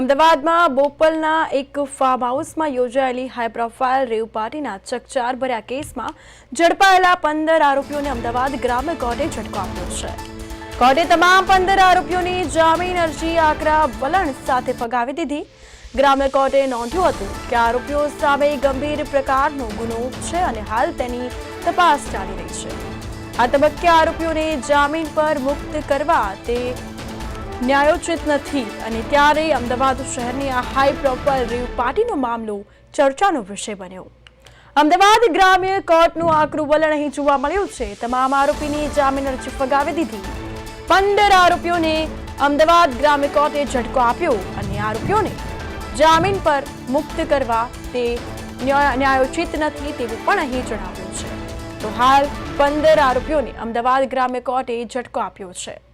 અમદાવાદમાં બોપલના એક ફાર્મ હાઉસમાં યોજાયેલી હાઈ પ્રોફાઇલ રેવ પાર્ટીના ચકચાર ભર્યા કેસમાં ઝડપાયેલા પંદર આરોપીઓને અમદાવાદ ગ્રામ્ય કોર્ટે ઝટકો આપ્યો છે. કોર્ટે તમામ પંદર આરોપીઓની જામીન અરજી આકરા વલણ સાથે ફગાવી દીધી. ગ્રામ્ય કોર્ટે નોંધ્યું હતું કે આરોપીઓ સામે ગંભીર પ્રકારનો ગુનો છે અને હાલ તેની તપાસ ચાલી રહી છે. આ તબક્કે આરોપીઓને જામીન પર મુક્ત કરવા તે ન્યાયોચિત નથી અને ત્યારે અમદાવાદ શહેરની આ હાઈ પ્રોફાઇલ રેવ પાર્ટીનો મામલો ચર્ચાનો વિષય બન્યો. અમદાવાદ ગ્રામ્ય કોર્ટનું આકરું વલણ અહીં જોવા મળ્યું છે. તમામ આરોપીની જામીન અરજી ફગાવી દીધી. પંદર આરોપીઓને અમદાવાદ ગ્રામ્ય કોર્ટે ઝટકો આપ્યો અને આરોપીઓને જામીન પર મુક્ત કરવા તે ન્યા- ન્યાયોચિત નથી તેવું પણ અહીં જણાવ્યું છે. તો હાલ પંદર આરોપીઓને અમદાવાદ ગ્રામ્ય કોર્ટે ઝટકો આપ્યો છે.